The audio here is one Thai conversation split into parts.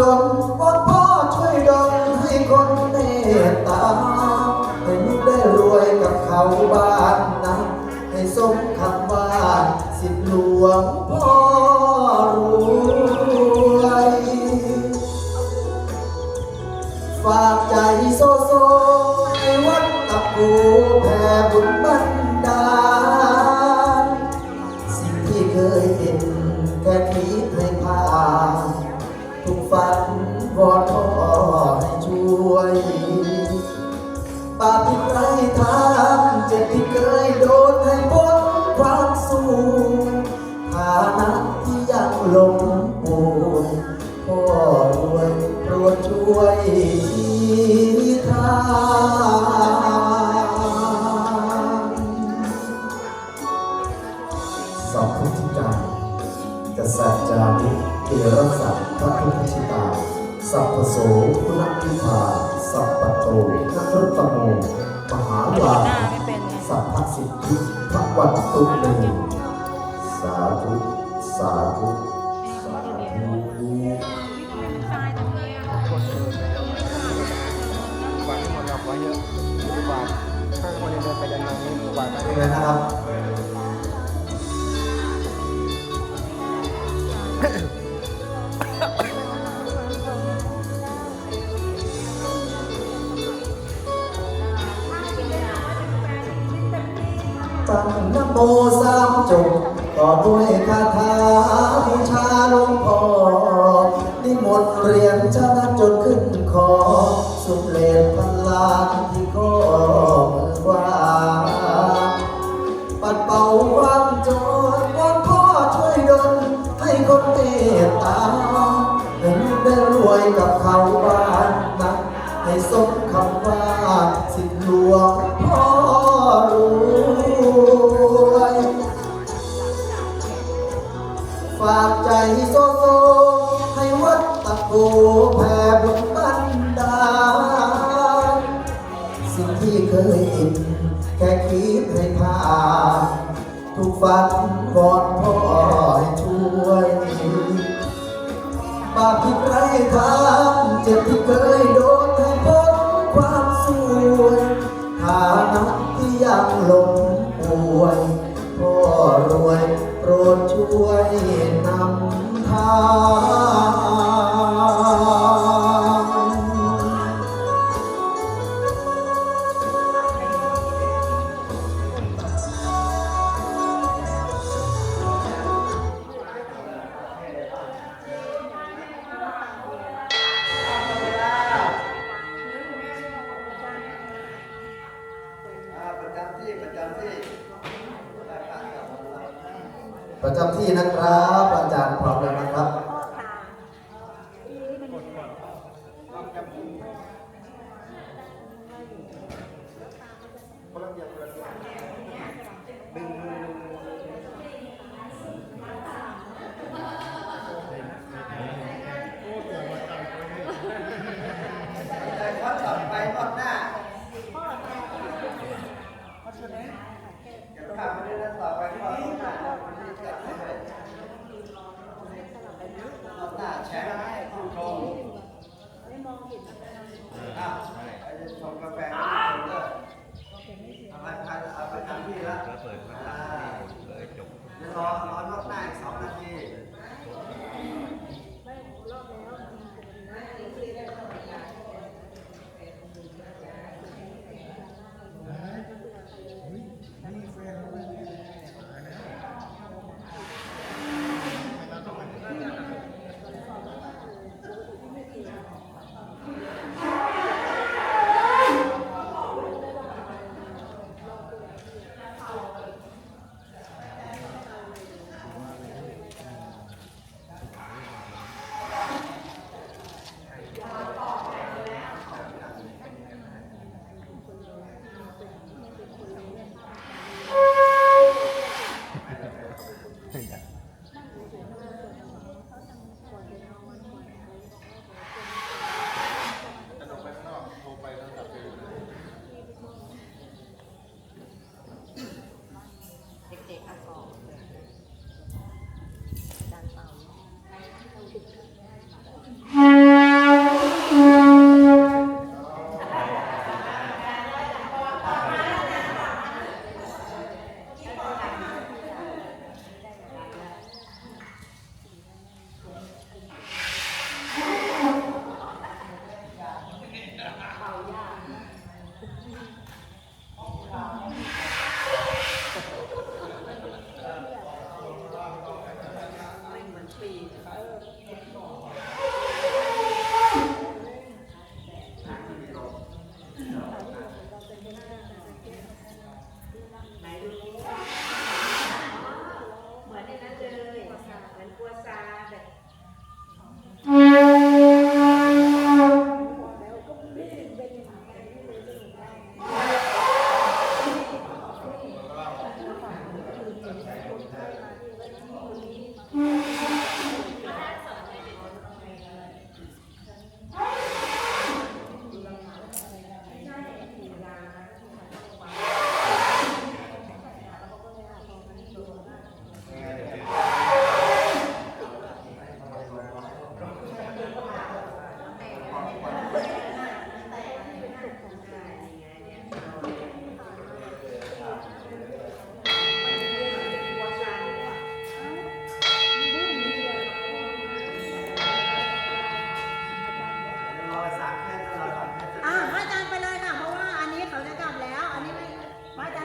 จนวอนพ่อช่วยดลให้คนเมตตาให้ลูกได้รวยกับเขาบ้านนะให้สมคำว่าสิทธิหลวงพ่อรวยฝากใจโซโซให้วัดตะปูแผ่บุญบันดาลสิ่งที่เคยเห็นแค่คิดให้ผ่าน ทุกฝันวอนพ่อให้ช่วยปาฏิไรทางเจ็บที่เคยโดนให้พ้นความสูงฐานะที่ยังหลงป่วยพ่อรวยโปรดช่วยทีทางสัพพุทธิกากษัตริย์จานิ เกรสัตพระพุทธชิตา สัพพโสพุทธิภาสัพปโตนักรตโมมหาวาสัพพสิทธิพระวันตุเมสาธุสาธุสาธุบาทข้าถ้าคนเดินไปเดินมานี่กว่าก็เป็นได้ไงนะครับ นิมนต์เรียนชนะจนขึ้นคอ สุเลนพันลานที่ข้อมือว่า ปัดเป่าความจนวอนพ่อช่วยดลให้คนเมตตาให้ลูกได้รวยกับเขาบ้านนะให้สมคำว่าสิทธิหลวงพ่อรวยฝากใจโซโซ วัดตะโกแผ่บุญบันดาลสิ่งที่เคยเห็นแค่คิดให้ผ่านทุกฝันวอนพ่อให้ช่วยบาปที่ใครทำเจ็บที่เคยโดนให้พ้นความสวยฐานะที่ยังหลงป่วยพ่อรวยโปรดช่วยนำทาง ประจำที่นะครับ อาจารย์พร้อมแล้วนะครับ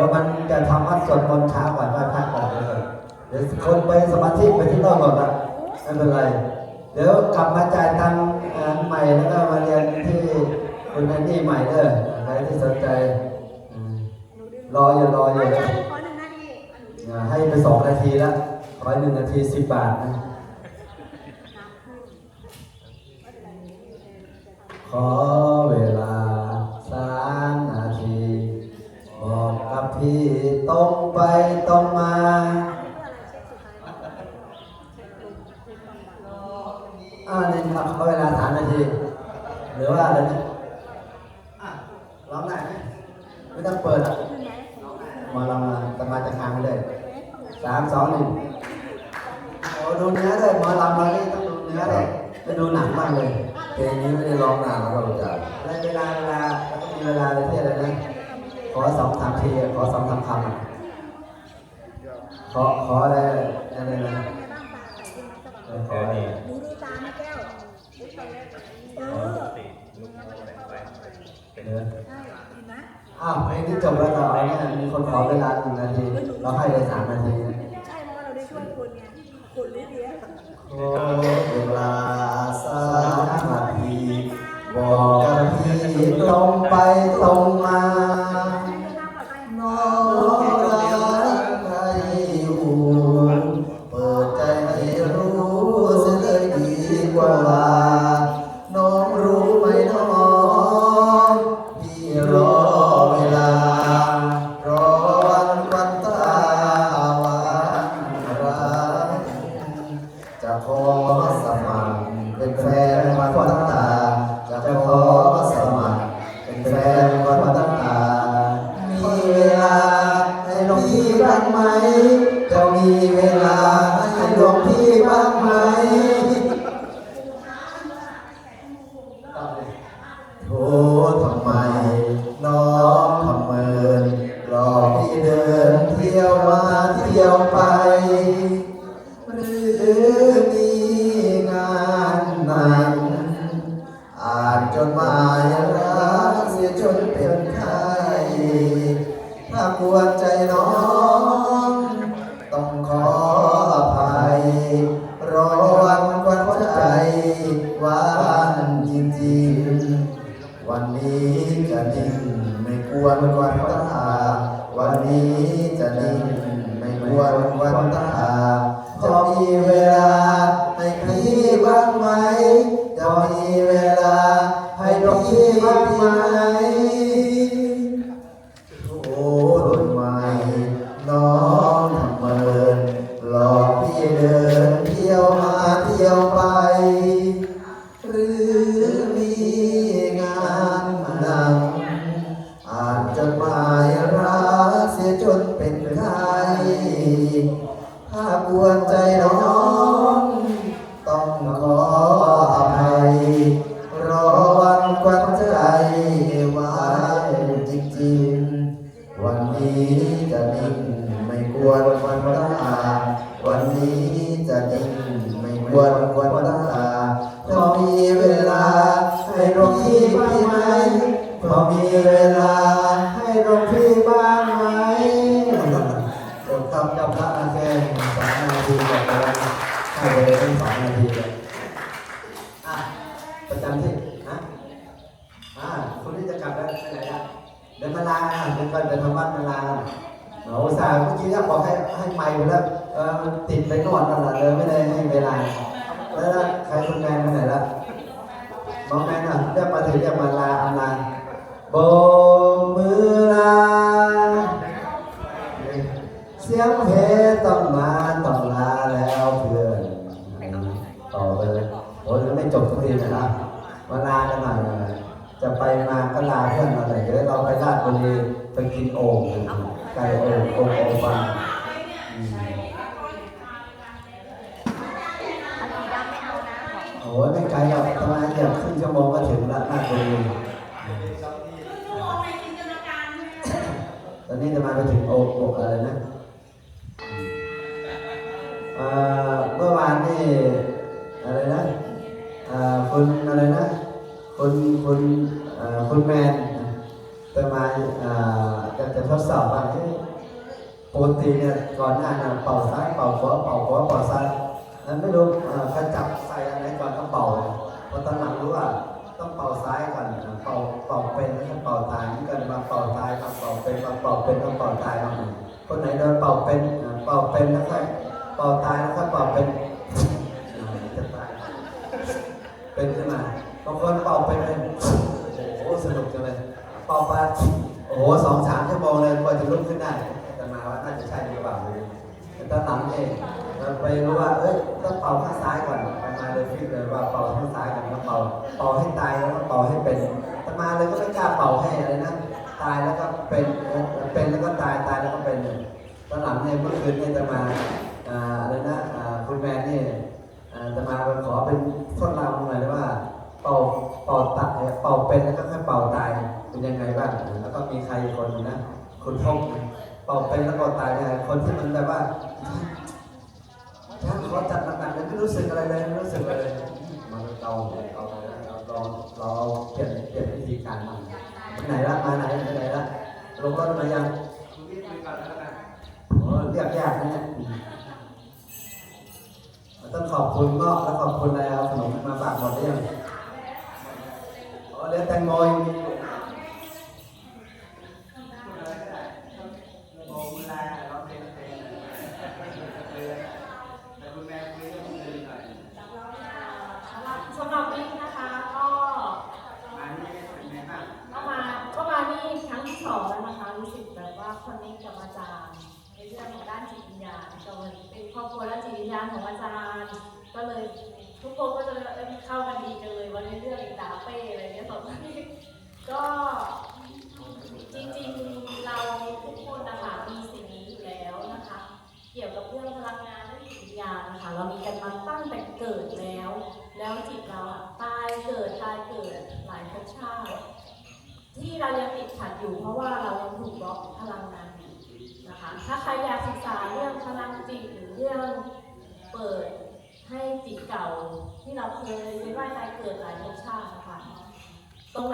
ดี๋ยวมันจะทำวัดสวดมนต์ช้ากว่าไหว้พระก่อนเลยเดี๋ยวคนไปสมาธิไปที่นอกก่อนนะไม่เป็นไร เดี๋ยวกลับมาจ่ายตังค์อ่าใหม่แล้วก็มาเรียนที่คุณแอนนี่ใหม่เด้อใครที่สนใจ รออยู่รออย่าให้ไปสองนาทีละขอหนึ่งนาทีสิบบาทนะขอเวลาสามนาที บอกกับพี่ตรงไปตรงมา อ่านี่ครับขอเวลาสามนาที หรือว่าอะไรนะอะร้องได้ไหมไม่ต้องเปิดอะมาลองมาสมาจะค้างไปเลยสามสองหนึ่งโอ้ดู เนื้อเลยหมาลำมานี่ต้องดูเนื้อเลยไปดูหนังบ้างเลยเพลงนี้ไม่ได้ร้องนานแล้วครับอาจารย์แล้วเวลาเวลาแล้วก็มีเวลาเลยที่อะไรนะขอสองสามทีขอสองสามคำอะขอขออะไรอะไรนะเออขออะไรดูดูตาแม่แก้วเออเออใช่เห็นไหมอ้าวเพลงที่จบแล้วต่อไปเนี่ยมีคนขอเวลาหนึ่งนาทีเราให้เลยสามนาที ไป โทษทำไม น้องทำเมินหลอกพี่เดินเที่ยวมาเที่ยวไป หรือมีงานหนังอ่านจดหมายรักเสียจนเป็นไข้ถ้าปวดใจน้องต้องขออภัยรอวันควันใจวัน จริงๆ วันนี้จะนิ่งไม่ควรควันตาวันนี้จะนิ่งไม่ควรควันตาจะมีเวลาให้พี่บ้างไหม จะมีเวลาให้พี่บ้างไหม วันนี้จะนิ่งไม่กวนควันตา วันนี้จะนิ่งไม่กวนควันตาพอมีเวลาให้หลวงพี่บ้างไหมพอมีเวลาให้หลวงพี่บ้างไหมจบคำจ้าพระอาแค่สองนาทีกว่าแล้วให้ไปเลยทั้งสองนาทีเลยอะประจำที่นะอ่าคนที่จะกลับแล้วไปไหนอะเดินมาลาอะ เดินไปเดินทางบ้านมาลาโอ้สาวเมื่อกี้เนี่ยบอกให้ให้ไมค์ไปแล้วเออติดไปก่อนนั่นแหละเลยไม่ได้ให้เวลา แล้วใครคุณแมนไปไหนละมองแมนอะเรียกมาถึงเรียกมาลาอำลาโบมือลา เสียงเพต้องมาต้องลาแล้วเพื่อนต่อไปเลยโอ้ยยังไม่จบทุกทีนะครับมาลากันหน่อยจะไปมาก็ลาเพื่อนมาเลยเดี๋ยวเราไปลาดบุรี ไปกินโอ่งไก่โอ่งโอ่งโอ่งฟังอืมโอ้ยไม่ไกลหรอกประมาณเกือบครึ่งชั่วโมงก็ถึงละลาดบุรีตอนนี้จะมาไปถึงโอ่งโอ่งอะไรนะเมื่อวานนี่อะไรนะคุณอะไรนะคุณคุณเอ่อคุณแมน แต่มาอ่าจะจะทดสอบว่าเอ๊ะปกติเนี่ยก่อนหน้านั้นเป่าซ้ายเป่าขวาเป่าขวาเป่าซ้ายนั้นไม่รู้อ่าเขาจับใส่อันไหนก่อนก็เป่าพอตอนหลังรู้ว่าต้องเป่าซ้ายก่อนเป่าเป่าเป็นแล้วก็เป่าตายนี่ก็มาเป่าตายมาเป่าเป็นมาเป่าเป็นมาเป่าตายมาคนไหนโดนเป่าเป็นเป่าเป็นแล้วก็เป่าตายแล้วก็เป่าเป็นจะตายเป็นขึ้นมาบางคนเป่าเป็นเลยโอ้สนุกจังเลย ป่าไปโอ้โหสองสามชั่วโมงเลยกว่าจะลุกขึ้นได้แต่มาว่าน่าจะใช่หรือเปล่าเลยแต่ตอนหลังเองเราไปรู้ว่าเอ้ยต้องเป่าข้างซ้ายก่อนแต่มาเลยฟิกเลยว่าเป่าข้างซ้ายก่อนแล้วเป่าเป่าให้ตายแล้วก็เป่าให้เป็นแต่มาเลยก็ไม่กล้าเป่าให้อะไรนะตายแล้วก็เป็นเป็นแล้วก็ตายตายแล้วก็เป็นตอนหลังเนี่ยเมื่อคืนเนี่ยจะมาอ่าอะไรนะอ่าคุณแมนเนี่ยอ่าจะมาขอเป็นทดลองหน่อยว่า เป่าเป่าตัดเนี่ยเป่าเป็นแล้วก็ค่อยเป่าตายเป็นยังไงบ้างแล้วก็มีใครคนนึ่งนะคุณทงเป่าเป็นแล้วก็ตายเนี่ยคนที่มันแบบว่าถ้าเขาจัดหนักๆเลยไม่รู้สึกอะไรเลยไม่รู้สึกอะไรเลยมันเราเราเราเราเราเปลี่ยนเปลี่ยนวิธีการมันไปไหนละมาไหนไปไหนละลงรถมายังโอ้เรียกยากนะเนี่ย ต้องขอบคุณเงาะและขอบคุณอะไรเอาขนมมาฝากหมดหรือยังอ๋อเรียกแตงโมยังมีอยู่ สำหรับสำหรับนี้นะคะก็ก็มาก็มานี่ครั้งที่สองแล้วนะคะรู้สึกแบบว่าคนนี้กับอาจารย์ในเรื่องของด้านจิตวิญญาณก็เลยเป็นครอบครัวและจิตวิญญาณของอาจารย์ ก็เลยทุกคนก็จะเอ้ยเข้ากันดีจังเลยวันนี้เรื่องอีกดาเป้อะไรเงี้ยสองคนนี้ก็จริงๆเราทุกคนนะคะมีสิ่งนี้อยู่แล้วนะคะ เกี่ยวกับเรื่องพลังงานและจิตวิญญาณนะคะเรามีกันมาตั้งแต่เกิดแล้ว แล้วจิตเราอะตายเกิดตายเกิดหลายภพชาติที่เรายังติดขัดอยู่เพราะว่าเรายังถูกบล็อกพลังงานอยู่นะคะ ถ้าใครอยากศึกษาเรื่องพลังจิตหรือเรื่องเปิดให้จิตเก่าที่เราเคยเวียนว่ายตายเกิดหลายภพช